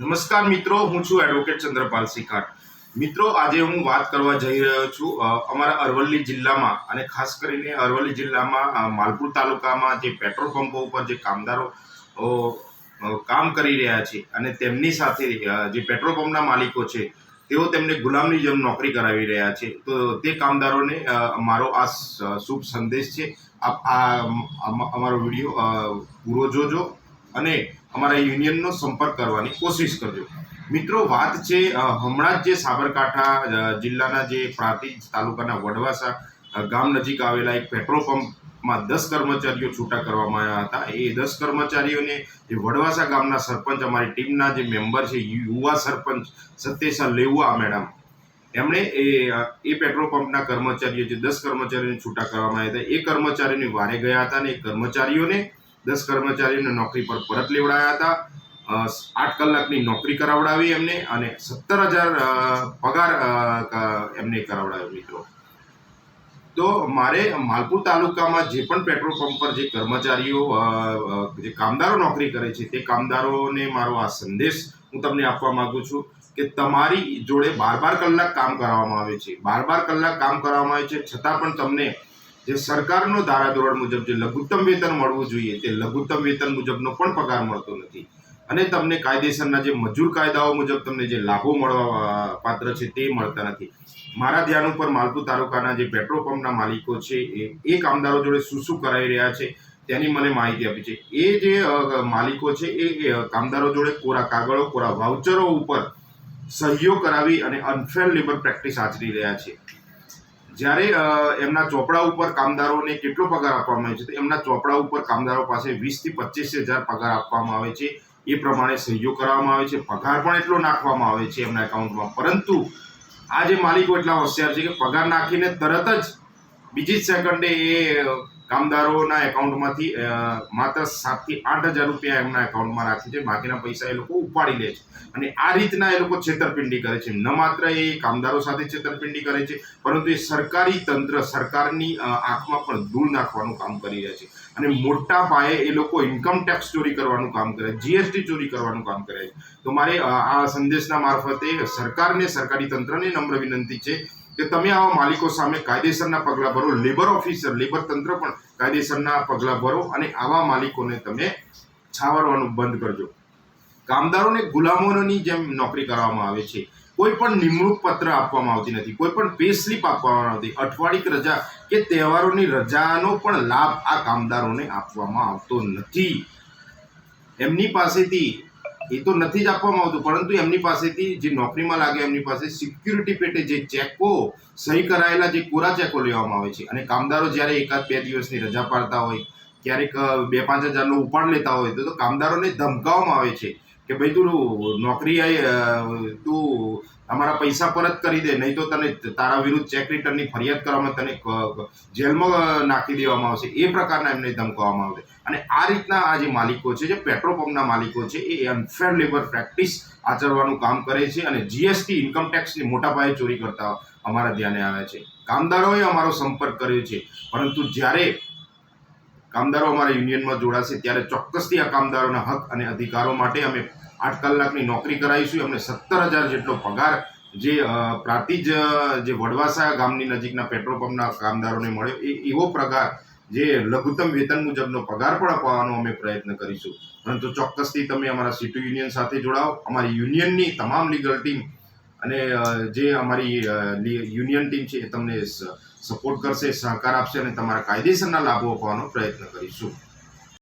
નમસ્કાર મિત્રો, હું છું એડવોકેટ ચંદ્રપાલ સિકાર મિત્રો, આજે હું વાત કરવા જઈ રહ્યો છું અમારા અરવલ્લી જિલ્લામાં અને ખાસ કરીને અરવલ્લી જિલ્લામાં માલપુર તાલુકામાં જે પેટ્રોલ પંપો ઉપર જે કામદારો કામ કરી રહ્યા છે અને તેમની સાથે જે પેટ્રોલ પંપના માલિકો છે, તેઓ તેમને ગુલામની જેમ નોકરી કરાવી રહ્યા છે. તો તે કામદારોને મારો આ શુભ સંદેશ છે. આપ આ, અમ- અમારો વીડિયો પૂરો જોજો. અને અમારા યુનિયનનો સંપર્ક કરવાની કોશિશ કરજો. મિત્રો, વાત છે હમણાં જ જે સાબરકાંઠા જિલ્લાના જે પ્રાંતિજ તાલુકાના વડવાસા ગામ નજીક આવેલા એક પેટ્રોલ પંપમાં દસ કર્મચારીઓ છૂટા કરવામાં આવ્યા હતા. એ દસ કર્મચારીઓને જે વડવાસા ગામના સરપંચ, અમારી ટીમના જે મેમ્બર છે યુવા સરપંચ સત્યેશા લેવા મેડમ, એમણે એ એ પેટ્રોલ પંપના કર્મચારીઓ જે દસ કર્મચારીઓને છૂટા કરવામાં આવ્યા હતા, એ કર્મચારીઓની વારે ગયા હતા અને એ કર્મચારીઓને દસ કર્મચારીઓને નોકરી પર પરત લેવડાયા હતા. આઠ કલાકની નોકરી કરાવડાવી એમને અને સત્તર હજાર પગાર એમને કરાવડાવ્યો મિત્રો. તો મારે માલપુર તાલુકામાં જે પણ પેટ્રોલ પંપ પર જે કર્મચારીઓ જે કામદારો નોકરી કરે છે તે કામદારોને મારો આ સંદેશ હું તમને આપવા માંગુ છું કે તમારી જોડે બાર બાર કલાક કામ કરાવવામાં આવે છે. બાર બાર કલાક કામ કરાવવામાં આવે છે. છતાં પણ તમને જે સરકારનો ધારાધોરણ મુજબ જે લઘુત્તમ વેતન મળવું જોઈએ, તે લઘુત્તમ વેતન મુજબનો પણ પગાર મળતો નથી. અને તમને કાયદેસરના જે મજૂર કાયદાઓ મુજબ તમને જે લાભો મળવા પાત્ર છે તે મળતા નથી. મારા ધ્યાન ઉપર માલપુર તાલુકાના જે પેટ્રોલ પંપના માલિકો છે, એ એ કામદારો જોડે શું શું કરાવી રહ્યા છે, તેની મને માહિતી આપી છે. એ જે માલિકો છે, એ એ કામદારો જોડે કોરા કાગળો, કોરા વાઉચરો ઉપર સહયોગ કરાવી અને અનફેર લેબર પ્રેક્ટિસ આચરી રહ્યા છે. જ્યારે એમના ચોપડા ઉપર કામદારોને કેટલો પગાર આપવામાં આવે છે, તો એમના ચોપડા ઉપર કામદારો પાસે વીસથી પચીસ હજાર પગાર આપવામાં આવે છે. એ પ્રમાણે સહયોગ કરવામાં આવે છે, પગાર પણ એટલો નાખવામાં આવે છે એમના એકાઉન્ટમાં. પરંતુ, આ જે માલિકો એટલા હોશિયાર છે કે પગાર નાખીને તરત જ બીજી જ સેકન્ડે એ કામદારોના એકાઉન્ટમાંથી માત્ર સાતથી આઠ હજાર રૂપિયા એમના એકાઉન્ટમાં રાખે છે. બાકીના પૈસા એ લોકો ઉપાડી લે છે. અને આ રીતના એ લોકો છેતરપિંડી કરે છે. ન માત્ર એ કામદારો સાથે છેતરપિંડી કરે છે, પરંતુ એ સરકારી તંત્ર, સરકારની આંખમાં પણ ધૂળ નાખવાનું કામ કરી રહ્યા છે. અને મોટા પાયે એ લોકો ઇન્કમ ટેક્સ ચોરી કરવાનું કામ કરે જીએસટી ચોરી કરવાનું કામ કરે છે. તો મારે આ સંદેશના મારફતે સરકારને, સરકારી તંત્રને નમ્ર વિનંતી છે કે તમે આવા માલિકો સામે કાયદેસરના પગલાં ભરો લેબર ઓફિસર લેબર તંત્ર પણ કાયદેસરના પગલાં ભરો અને આવા માલિકોને તમે છાવરવાનું બંધ કરજો. કામદારોને ગુલામોની જેમ નોકરી કરવામાં આવે છે. કોઈ પણ નિમણૂક પત્ર આપવામાં આવતી નથી. કોઈ પણ પે સ્લીપ આપવામાં આવતી અઠવાડિક રજા કે તહેવારોની રજાનો પણ લાભ આ કામદારોને આપવામાં આવતો નથી. એમની પાસેથી એ તો નથી જ આપવામાં આવતું, પરંતુ એમની પાસેથી જે નોકરીમાં લાગે, એમની પાસે સિક્યુરિટી પેટે જે ચેકો સહી કરાયેલા જે કોરા ચેકો લેવામાં આવે છે. અને કામદારો જ્યારે એકાદ બે દિવસની રજા પાડતા હોય, ક્યારેક બે પાંચ હજારનો ઉપાડ લેતા હોય તો કામદારોને ધમકાવવામાં આવે છે. કે ભાઈ તું નોકરી તું અમારા પૈસા પરત કરી દે, નહીં તો તને તારા વિરુદ્ધ ચેક રિટર્નની ફરિયાદ કરવામાં તને જેલમાં નાખી દેવામાં આવશે. એ પ્રકારના એમને ધમકાવવામાં આવશે. અને આ રીતના આ જે માલિકો છે, જે પેટ્રોલ પંપના માલિકો છે, એ અનફેર લેબર પ્રેક્ટિસ આચરવાનું કામ કરે છે અને જીએસટી ઇન્કમ ટેક્સની મોટા પાયે ચોરી કરતા અમારા ધ્યાને આવે છે. કામદારોએ અમારો સંપર્ક કર્યો છે. પરંતુ જ્યારે કામદારો અમારા યુનિયનમાં જોડાશે ત્યારે ચોક્કસથી આ કામદારોના હક અને અધિકારો માટે અમે આઠ કલાકની નોકરી કરાવીશું. અમને સત્તર હજાર જેટલો પગાર જે પ્રાતિજ, જે વડવાસા ગામની નજીકના પેટ્રોલ પંપના કામદારોને મળ્યો, એ, એવો પગાર જે લઘુત્તમ વેતન મુજબનો પગાર પણ અપાવવાનો અમે પ્રયત્ન કરીશું. પરંતુ ચોક્કસથી તમે અમારા સીટુ યુનિયન સાથે જોડાઓ. અમારી યુનિયનની તમામ લીગલ ટીમ અને જે અમારી યુનિયન ટીમ છે એ તમને સપોર્ટ કરશે સહકાર આપશે અને તમારા કાયદેસરના લાભો આપવાનો પ્રયત્ન કરીશું.